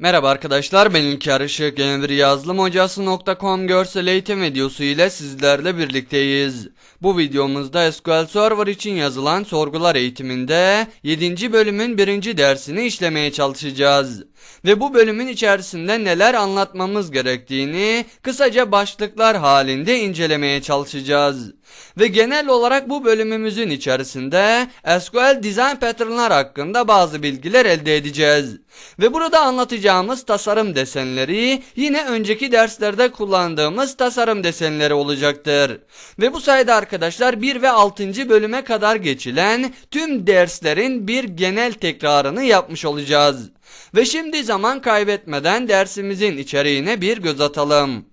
Merhaba arkadaşlar ben İlker Işık yeni bir yazılımhocası.com görsel eğitim videosu ile sizlerle birlikteyiz. Bu videomuzda SQL Server için yazılan sorgular eğitiminde 7. bölümün 1. dersini işlemeye çalışacağız. Ve bu bölümün içerisinde neler anlatmamız gerektiğini kısaca başlıklar halinde incelemeye çalışacağız. Ve genel olarak bu bölümümüzün içerisinde SQL Design Pattern'lar hakkında bazı bilgiler elde edeceğiz. Ve burada anlatacağımız tasarım desenleri yine önceki derslerde kullandığımız tasarım desenleri olacaktır. Ve bu sayede arkadaşlar 1 ve 6. bölüme kadar geçilen tüm derslerin bir genel tekrarını yapmış olacağız. Ve şimdi zaman kaybetmeden dersimizin içeriğine bir göz atalım.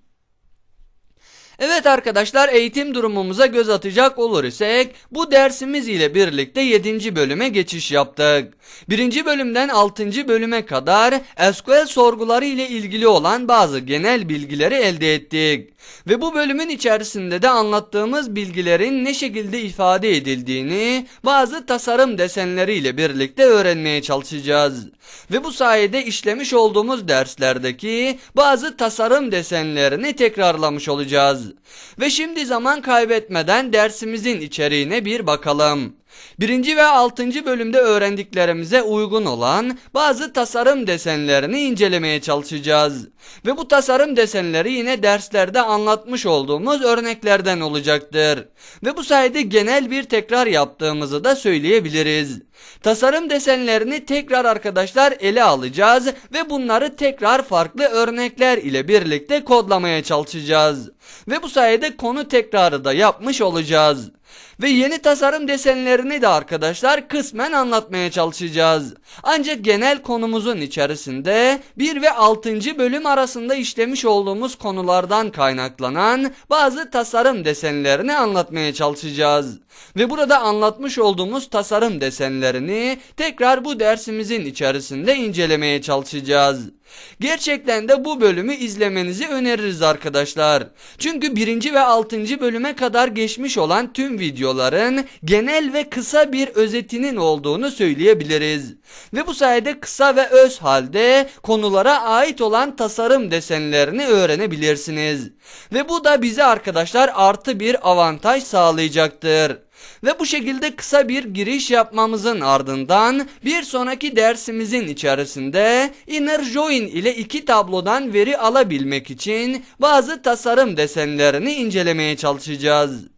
Evet arkadaşlar eğitim durumumuza göz atacak olur isek bu dersimiz ile birlikte 7. bölüme geçiş yaptık. 1. bölümden 6. bölüme kadar SQL sorguları ile ilgili olan bazı genel bilgileri elde ettik. Ve bu bölümün içerisinde de anlattığımız bilgilerin ne şekilde ifade edildiğini bazı tasarım desenleri ile birlikte öğrenmeye çalışacağız. Ve bu sayede işlemiş olduğumuz derslerdeki bazı tasarım desenlerini tekrarlamış olacağız. Ve şimdi zaman kaybetmeden dersimizin içeriğine bir bakalım. Birinci ve altıncı bölümde öğrendiklerimize uygun olan bazı tasarım desenlerini incelemeye çalışacağız. Ve bu tasarım desenleri yine derslerde anlatmış olduğumuz örneklerden olacaktır. Ve bu sayede genel bir tekrar yaptığımızı da söyleyebiliriz. Tasarım desenlerini tekrar arkadaşlar ele alacağız ve bunları tekrar farklı örnekler ile birlikte kodlamaya çalışacağız. Ve bu sayede konu tekrarı da yapmış olacağız. Ve yeni tasarım desenlerini de arkadaşlar kısmen anlatmaya çalışacağız. Ancak genel konumuzun içerisinde 1 ve 6. bölüm arasında işlemiş olduğumuz konulardan kaynaklanan bazı tasarım desenlerini anlatmaya çalışacağız. Ve burada anlatmış olduğumuz tasarım desenlerini tekrar bu dersimizin içerisinde incelemeye çalışacağız. Gerçekten de bu bölümü izlemenizi öneririz arkadaşlar. Çünkü 1. ve 6. bölüme kadar geçmiş olan tüm videoların genel ve kısa bir özetinin olduğunu söyleyebiliriz. Ve bu sayede kısa ve öz halde konulara ait olan tasarım desenlerini öğrenebilirsiniz. Ve bu da bize arkadaşlar artı bir avantaj sağlayacaktır. Ve bu şekilde kısa bir giriş yapmamızın ardından bir sonraki dersimizin içerisinde inner join ile iki tablodan veri alabilmek için bazı tasarım desenlerini incelemeye çalışacağız.